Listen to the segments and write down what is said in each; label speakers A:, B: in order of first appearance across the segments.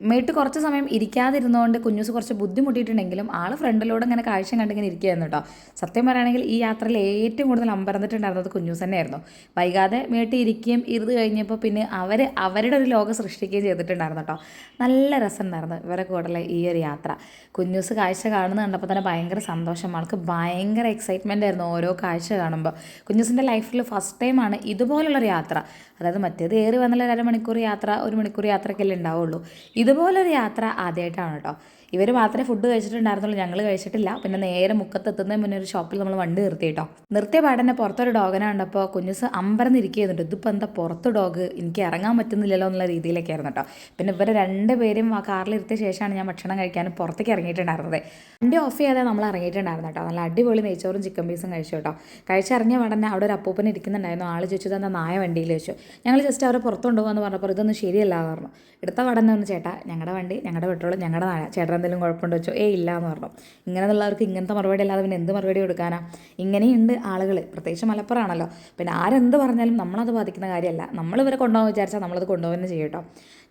A: മേട്ട് കുറച്ച് സമയം ഇരിക്കാതിരുന്നതുകൊണ്ട് കുഞ്ഞൂസ് കുറച്ച് ബുദ്ധിമുട്ടിയിട്ടുണ്ടെങ്കിലും ആൾ ഫ്രണ്ടിലൂടെ ഇങ്ങനെ കാഴ്ച കണ്ടിങ്ങനെ ഇരിക്കുകയായിരുന്നു കേട്ടോ സത്യം പറയുകയാണെങ്കിൽ ഈ യാത്രയിൽ ഏറ്റവും കൂടുതൽ അമ്പരന്നിട്ടുണ്ടായിരുന്നത് കുഞ്ഞൂസ് തന്നെയായിരുന്നു. വൈകാതെ മേട്ട് ഇരിക്കുകയും ഇരുന്ന് കഴിഞ്ഞപ്പോൾ പിന്നെ അവർ അവരുടെ ഒരു ലോകം സൃഷ്ടിക്കുകയും ചെയ്തിട്ടുണ്ടായിരുന്നു കേട്ടോ നല്ല രസമുണ്ടായിരുന്നു ഇവരെ കൂടെയുള്ള ഈ ഒരു യാത്ര. കുഞ്ഞൂസ് കാഴ്ച കാണുന്നത് കണ്ടപ്പോൾ തന്നെ ഭയങ്കര സന്തോഷം. ആൾക്ക് ഭയങ്കര എക്സൈറ്റ്മെന്റ് ആയിരുന്നു ഓരോ കാഴ്ച കാണുമ്പോൾ. കുഞ്ഞൂസിന്റെ ലൈഫിൽ ഫസ്റ്റ് ടൈമാണ് ഇതുപോലുള്ളൊരു യാത്ര. അതായത് മറ്റേത് ഏറി വന്നാൽ ഒരു അരമണിക്കൂർ യാത്ര ഒരു മണിക്കൂർ യാത്രയ്ക്കല്ലേ ഉണ്ടാവുള്ളൂ. ഇതുപോലൊരു യാത്ര ആദ്യമായിട്ടാണ് കേട്ടോ. ഇവർ മാത്രമേ ഫുഡ് കഴിച്ചിട്ടുണ്ടായിരുന്നുള്ളൂ ഞങ്ങൾ കഴിച്ചിട്ടില്ല. പിന്നെ നേരെ മുക്കത്തെത്തുന്നതിന് മുന്നേ ഒരു ഷോപ്പിൽ നമ്മൾ വണ്ടി നിർത്തി കേട്ടോ നിർത്തിയ പാടന്നെ പുറത്തൊരു ഡോഗനെ കണ്ടപ്പോൾ കുഞ്ഞുസ് അമ്പരന്നിരിക്കുന്നുണ്ട് ഇതിപ്പോൾ എന്താ പുറത്ത് ഡോഗ് എനിക്ക് ഇറങ്ങാൻ പറ്റുന്നില്ലല്ലോ എന്നുള്ള രീതിയിലൊക്കെ ആയിരുന്നു കേട്ടോ പിന്നെ ഇവരെ രണ്ടുപേരും ആ കാറിലിരുത്തിയ ശേഷമാണ് ഞാൻ ഭക്ഷണം കഴിക്കാൻ പുറത്തേക്ക് ഇറങ്ങിയിട്ടുണ്ടായിരുന്നത്. വണ്ടി ഓഫ് ചെയ്യാതെ നമ്മൾ ഇറങ്ങിയിട്ടുണ്ടായിരുന്നു കേട്ടോ നല്ല അടിപൊളി നെയ്ച്ചോറും ചിക്കൻ പീസും കഴിച്ചു കേട്ടോ കഴിച്ചിറങ്ങിയ പാടന്നെ അവിടെ ഒരു അപ്പൂപ്പനെ ഇരിക്കുന്നുണ്ടായിരുന്നു. ആൾ ചോദിച്ചത് എന്താ നായ വണ്ടിയിൽ വെച്ചു ഞങ്ങൾ ജസ്റ്റ് അവരെ പുറത്ത് കൊണ്ടുപോകാന്ന് പറഞ്ഞപ്പോൾ ഇതൊന്നും ശരിയല്ല പറഞ്ഞു. എടുത്ത പാടന്നെ ഒന്ന് ചേട്ടാ ഞങ്ങളുടെ വണ്ടി ഞങ്ങളുടെ പെട്രോൾ ഞങ്ങളുടെ നായ. ചേട്ടൻ എന്തെങ്കിലും കുഴപ്പമുണ്ടോ വെച്ചോ ഏ ഇല്ല എന്ന് പറഞ്ഞു. ഇങ്ങനെയുള്ളവർക്ക് ഇങ്ങനത്തെ മറുപടി അല്ലാതെ പിന്നെ എന്ത് മറുപടി കൊടുക്കാനാ? ഇങ്ങനെയുണ്ട് ആളുകൾ പ്രത്യേകിച്ച് മലപ്പുറമാണല്ലോ. പിന്നെ ആരെന്ത് പറഞ്ഞാലും നമ്മളത് ബാധിക്കുന്ന കാര്യമല്ല. നമ്മൾ ഇവരെ കൊണ്ടുപോകാൻ വിചാരിച്ചാൽ നമ്മളത് കൊണ്ടുപോകുന്നത് ചെയ്യും കേട്ടോ.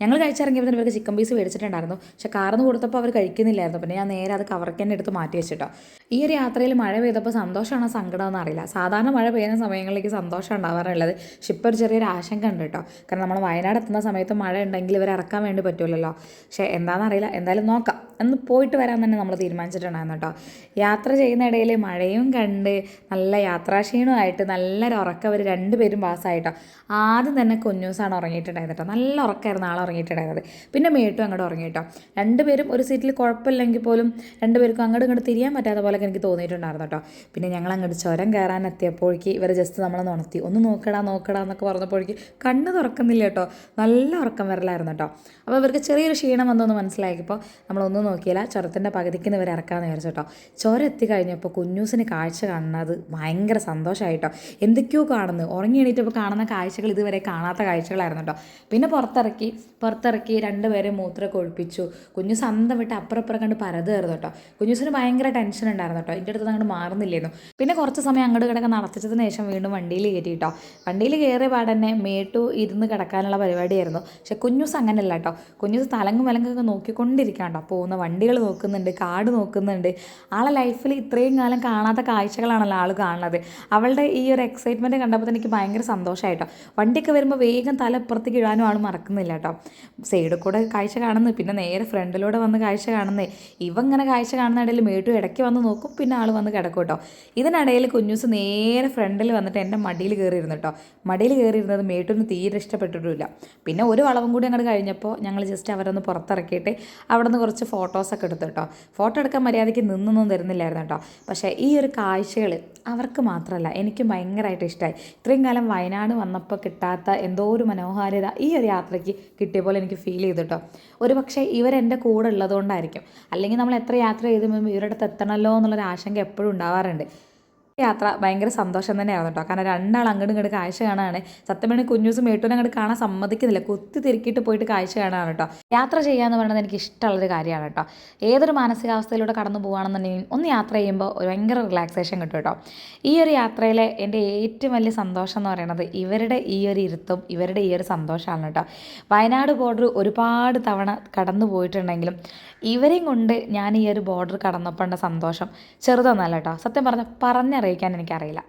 A: ഞങ്ങൾ കഴിച്ചിറങ്ങിയപ്പോൾ ഇവർക്ക് ചിക്കൻ പീസ് മേടിച്ചിട്ടുണ്ടായിരുന്നു. പക്ഷേ കാർന്ന് കൊടുത്തപ്പോൾ അവർ കഴിക്കുന്നില്ലായിരുന്നു. പിന്നെ ഞാൻ നേരെ അത് കവർക്ക് തന്നെ എടുത്ത് മാറ്റി വെച്ചിട്ടോ. ഈ ഒരു യാത്രയിൽ മഴ പെയ്തപ്പോൾ സന്തോഷമാണോ സങ്കടമെന്ന് അറിയില്ല. സാധാരണ മഴ പെയ്യുന്ന സമയങ്ങളിലേക്ക് സന്തോഷം ഉണ്ടാവാറുള്ളത് പക്ഷെ ഇപ്പോൾ ഒരു ചെറിയൊരു ആശങ്ക ഉണ്ട് കേട്ടോ. കാരണം നമ്മൾ വയനാട് എത്തുന്ന സമയത്ത് മഴ ഉണ്ടെങ്കിൽ ഇവർ ഇറക്കാൻ വേണ്ടി പറ്റുമല്ലോ പക്ഷേ എന്താണെന്ന് അറിയില്ല. എന്തായാലും നോക്കാം. എന്ന് പോയിട്ട് വരാൻ തന്നെ നമ്മൾ തീരുമാനിച്ചിട്ടുണ്ടായിരുന്നു കേട്ടോ യാത്ര ചെയ്യുന്ന ഇടയിൽ മഴയും കണ്ട് നല്ല യാത്രാക്ഷീണമായിട്ട് നല്ലൊരു ഉറക്കം അവർ രണ്ടുപേരും പാസ്സായിട്ടോ ആദ്യം തന്നെ കുഞ്ഞൂസാണ് ഉറങ്ങിയിട്ടുണ്ടായത് കേട്ടോ. നല്ല ഉറക്കമായിരുന്നു ആൾ ഉറങ്ങിയിട്ടുണ്ടായിരുന്നത്. പിന്നെ മേട്ടും അങ്ങോട്ട് ഉറങ്ങി കേട്ടോ രണ്ടുപേരും ഒരു സീറ്റിൽ കുഴപ്പമില്ലെങ്കിൽ പോലും രണ്ടുപേർക്കും അങ്ങോട്ട് ഇങ്ങോട്ട് തിരിയാൻ പറ്റാത്ത പോലെ എനിക്ക് തോന്നിയിട്ടുണ്ടായിരുന്നു കേട്ടോ. പിന്നെ ഞങ്ങൾ അങ്ങോട്ട് ചുരം കയറാൻ എത്തിയപ്പോഴേക്ക് ഇവർ ജസ്റ്റ് നമ്മളെ ഉണർത്തി. ഒന്ന് നോക്കടാ നോക്കടാ എന്നൊക്കെ പറഞ്ഞപ്പോഴേക്ക് കണ്ണ് തുറക്കുന്നില്ല കേട്ടോ. നല്ല ഉറക്കം വരലായിരുന്നു കേട്ടോ. അപ്പോൾ ഇവർക്ക് ചെറിയൊരു ക്ഷീണം വന്നൊന്ന് മനസ്സിലാക്കിയപ്പോൾ നമ്മളൊന്നും നോക്കിയില്ല ചുരത്തിന്റെ പകുതിക്ക് നിന്ന് ഇവർ ഇറക്കാമെന്ന് വിചാരിച്ചു കേട്ടോ. ചുരം എത്തി കഴിഞ്ഞപ്പോൾ കുഞ്ഞൂസിന് കാഴ്ച കാണുന്നത് ഭയങ്കര സന്തോഷമായിട്ടോ. എന്തൊക്കെയോ കാണുന്നു. ഉറങ്ങി എണീറ്റപ്പോൾ കാണുന്ന കാഴ്ചകൾ ഇതുവരെ കാണാത്ത കാഴ്ചകളായിരുന്നു കേട്ടോ. പിന്നെ പുറത്തിറക്കി പുറത്തിറക്കി രണ്ടുപേരെ മൂത്രമൊക്കെ ഒഴിപ്പിച്ചു. കുഞ്ഞു സന്തം വിട്ട് അപ്പുറപ്പുറം കണ്ട് പരതുമായിരുന്നു കേട്ടോ. കുഞ്ഞൂസിന് ഭയങ്കര ടെൻഷൻ ഉണ്ടായിരുന്നു കേട്ടോ. എന്റെ അടുത്ത് അങ്ങോട്ട് മാറുന്നില്ലായിരുന്നു പിന്നെ കുറച്ച് സമയം അങ്ങോട്ട് കിടക്കാൻ നടത്തിച്ചതിന് ശേഷം വീണ്ടും വണ്ടിയിൽ കയറ്റി കേട്ടോ. വണ്ടിയിൽ കയറിയ പാടന്നെ മേട്ടു ഇരുന്ന് കിടക്കാനുള്ള പരിപാടിയായിരുന്നു. പക്ഷെ കുഞ്ഞൂസ് അങ്ങനെയല്ല കേട്ടോ. കുഞ്ഞൂസ് തലങ്ങും വിലങ്ങൊക്കെ നോക്കിക്കൊണ്ടിരിക്കാം കേട്ടോ. പോകുന്ന വണ്ടികൾ നോക്കുന്നുണ്ട് കാട് നോക്കുന്നുണ്ട്. ആളെ ലൈഫിൽ ഇത്രയും കാലം കാണാത്ത കാഴ്ചകളാണല്ലോ ആൾ കാണുന്നത്. അവളുടെ ഈ ഒരു എക്സൈറ്റ്മെന്റ് കണ്ടപ്പോൾ എനിക്ക് ഭയങ്കര സന്തോഷമായിട്ടോ വണ്ടിയൊക്കെ വരുമ്പോൾ വേഗം തല ഇപ്പുറത്തേക്ക് ഇടാനും ആൾ മറക്കുന്നില്ല കേട്ടോ. സൈഡിൽ കൂടെ കാഴ്ച കാണുന്നു പിന്നെ നേരെ ഫ്രണ്ടിലൂടെ വന്ന് കാഴ്ച കാണുന്നേ. ഇവ ഇങ്ങനെ കാഴ്ച കാണുന്ന ഇടയിൽ മേട്ടു ഇടയ്ക്ക് വന്ന് നോക്കും പിന്നെ ആൾ വന്ന് കിടക്കും കേട്ടോ. ഇതിനിടയിൽ കുഞ്ഞൂസ് നേരെ ഫ്രണ്ടിൽ വന്നിട്ട് എന്റെ മടിയിൽ കയറിയിരുന്നു കേട്ടോ. മടിയിൽ കയറിയിരുന്നത് മേട്ടുവിന് തീരെ ഇഷ്ടപ്പെട്ടിട്ടില്ല പിന്നെ ഒരു വളവും കൂടി അങ്ങോട്ട് കഴിഞ്ഞപ്പോൾ ഞങ്ങൾ ജസ്റ്റ് അവരൊന്ന് പുറത്തിറക്കിയിട്ട് അവിടെ നിന്ന് കുറച്ച് ഫോട്ടോസൊക്കെ എടുത്തു കേട്ടോ. ഫോട്ടോ എടുക്കാൻ മര്യാദയ്ക്ക് നിന്നൊന്നും തരുന്നില്ലായിരുന്നു കേട്ടോ. പക്ഷേ ഈ ഒരു കാഴ്ചകൾ അവർക്ക് മാത്രമല്ല എനിക്കും ഭയങ്കരമായിട്ട് ഇഷ്ടമായി ഇത്രയും കാലം വയനാട് വന്നപ്പോൾ കിട്ടാത്ത എന്തോ ഒരു മനോഹാരിത ഈ ഒരു യാത്രയ്ക്ക് കിട്ടിയ പോലെ എനിക്ക് ഫീൽ ചെയ്തു കേട്ടോ. ഒരു പക്ഷേ ഇവരെന്റെ കൂടെ ഉള്ളതുകൊണ്ടായിരിക്കും. അല്ലെങ്കിൽ നമ്മൾ എത്ര യാത്ര ചെയ്ത് ഇവരുടെ അടുത്ത് എത്തണമല്ലോ എന്നുള്ളൊരു ആശങ്ക എപ്പോഴും ഉണ്ടാവാറുണ്ട്. യാത്ര ഭയങ്കര സന്തോഷം തന്നെയായിരുന്നു കേട്ടോ. കാരണം രണ്ടാൾ അങ്ങോട്ടും ഇങ്ങോട്ട് കാഴ്ച കാണാണ് സത്യം പറഞ്ഞാൽ കുഞ്ഞൂസും മേട്ടൂനും അങ്ങോട്ട് കാണാൻ സമ്മതിക്കുന്നില്ല. കുത്തി തിരുക്കിയിട്ട് പോയിട്ട് കാഴ്ച കാണാണ് കേട്ടോ. യാത്ര ചെയ്യാന്ന് പറയുന്നത് എനിക്ക് ഇഷ്ടമുള്ളൊരു കാര്യമാണ് കേട്ടോ. ഏതൊരു മാനസികാവസ്ഥയിലൂടെ കടന്നു പോകുകയാണെന്നുണ്ടെങ്കിൽ ഒന്ന് യാത്ര ചെയ്യുമ്പോൾ ഭയങ്കര റിലാക്സേഷൻ കിട്ടും കേട്ടോ. ഈ ഒരു യാത്രയിലെ എന്റെ ഏറ്റവും വലിയ സന്തോഷം എന്ന് പറയുന്നത് ഇവരുടെ ഈ ഒരു ഇരുത്തും ഇവരുടെ ഈ ഒരു സന്തോഷമാണ് കേട്ടോ. വയനാട് ബോർഡർ ഒരുപാട് തവണ കടന്നു പോയിട്ടുണ്ടെങ്കിലും ഇവരെയും കൊണ്ട് ഞാൻ ഈ ഒരു ബോർഡർ കടന്നപ്പോൾ സന്തോഷം. ചെറുതൊന്നല്ല കേട്ടോ. സത്യം പറഞ്ഞാൽ പറഞ്ഞറിയിക്കാൻ എനിക്കറിയില്ല.